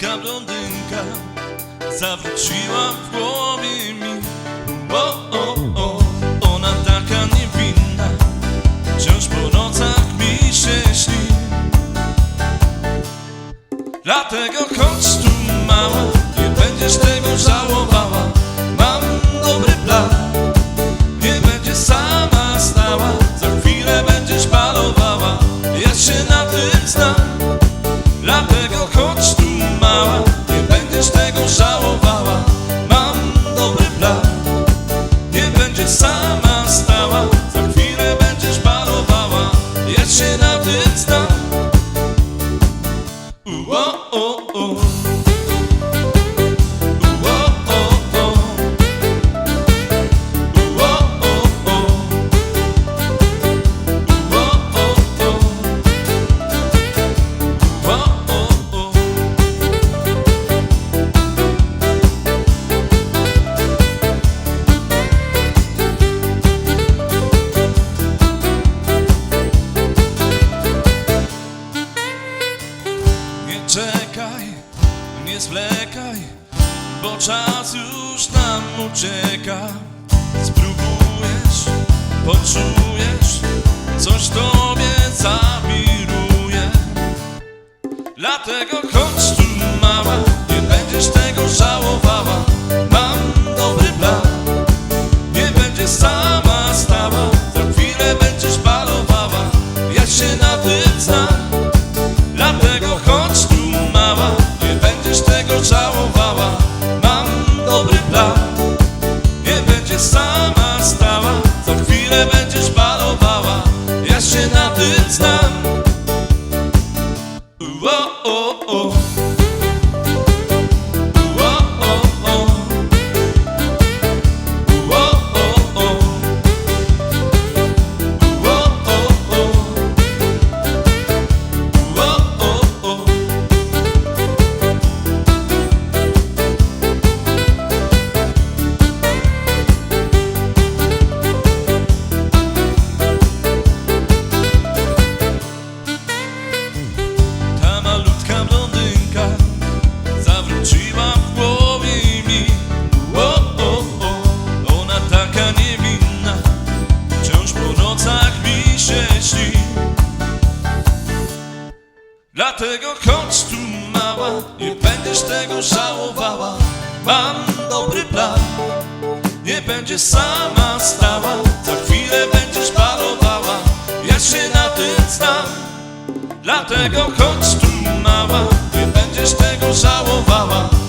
Słodka blondynka zawróciła w głowie mi o, o, o. Ona taka niewinna, wciąż po nocach mi się śni Dlatego chodź tu oh, oh. zwlekaj, nie zwlekaj, bo czas już nam ucieka. Spróbujesz, poczujesz, coś tobie zawiruje. Dlatego Dlatego chodź tu mała, nie będziesz tego żałowała. Mam dobry plan, nie będziesz sama stała Za chwilę będziesz parowała, ja się na tym znam. Dlatego chodź tu mała, nie będziesz tego żałowała.